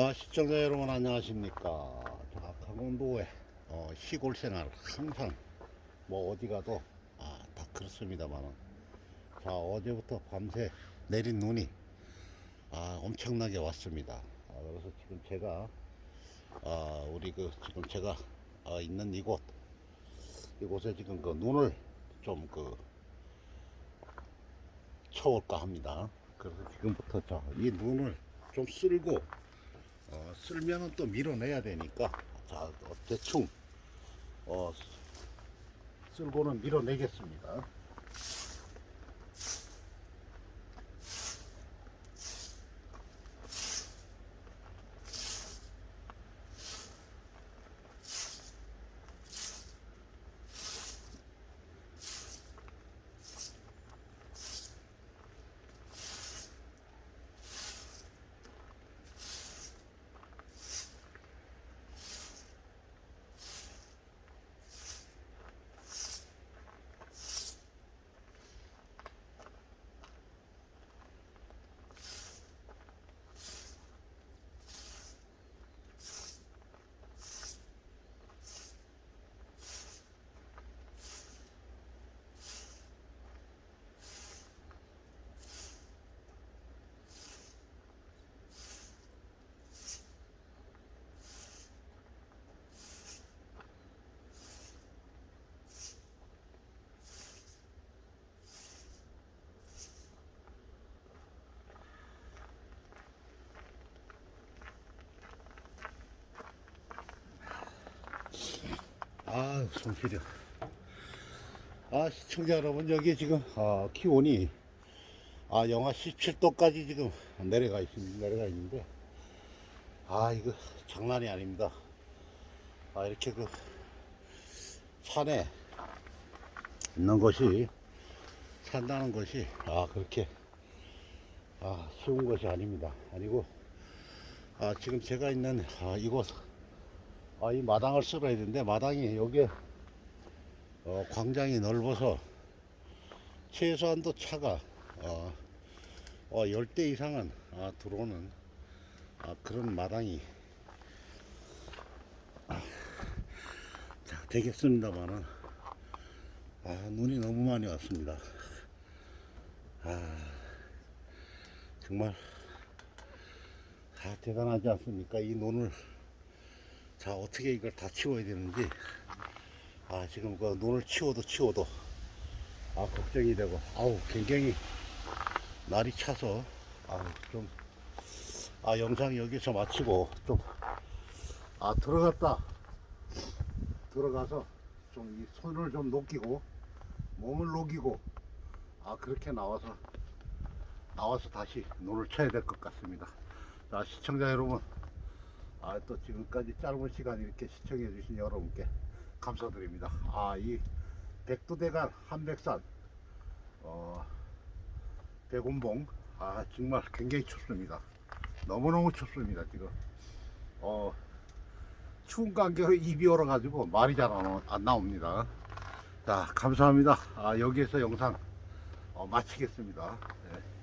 아, 시청자 여러분 안녕하십니까. 자, 강원도의 어, 시골 생활 항상 뭐 어디 가도 아, 다 그렇습니다만은 자, 어제부터 밤새 내린 눈이 아, 엄청나게 왔습니다. 아, 그래서 지금 제가 아, 우리 그 지금 제가 아, 있는 이곳 이곳에 지금 그 눈을 좀 그 쳐올까 합니다. 그래서 지금부터 자, 이 눈을 좀 쓸고 어, 쓸면은 또 밀어내야 되니까 자 어, 대충 어, 쓸고는 밀어내겠습니다. 아, 손 시려. 아, 시청자 여러분, 여기 지금, 아, 기온이, 아, 영하 17도까지 지금 내려가 있습니다. 내려가 있는데, 아, 이거 장난이 아닙니다. 아, 이렇게 그, 산에 있는 것이, 산다는 것이, 아, 그렇게, 아, 쉬운 것이 아닙니다. 아니고, 아, 지금 제가 있는, 아, 이곳, 아, 이 마당을 쓸어야 되는데 마당이 여기에 어, 광장이 넓어서 최소한도 차가 어, 어, 10대 이상은 아, 들어오는 아, 그런 마당이 아, 자, 되겠습니다만은 아, 눈이 너무 많이 왔습니다. 아, 정말 아, 대단하지 않습니까? 이 눈을 자 어떻게 이걸 다 치워야 되는지 아 지금 그 눈을 치워도 치워도 아 걱정이 되고 아우 굉장히 날이 차서 아좀아 영상 여기서 마치고 좀 아 들어갔다. 들어가서 좀 이 손을 좀 녹이고 몸을 녹이고 아 그렇게 나와서 나와서 다시 눈을 쳐야 될 것 같습니다. 자 시청자 여러분 아, 또 지금까지 짧은 시간 이렇게 시청해 주신 여러분께 감사드립니다. 아, 이 백두대간 한백산, 어, 백운봉, 아, 정말 굉장히 춥습니다. 너무너무 춥습니다, 지금. 어, 추운 관계로 입이 얼어가지고 말이 잘 안 나옵니다. 자, 감사합니다. 아, 여기에서 영상 어, 마치겠습니다. 네.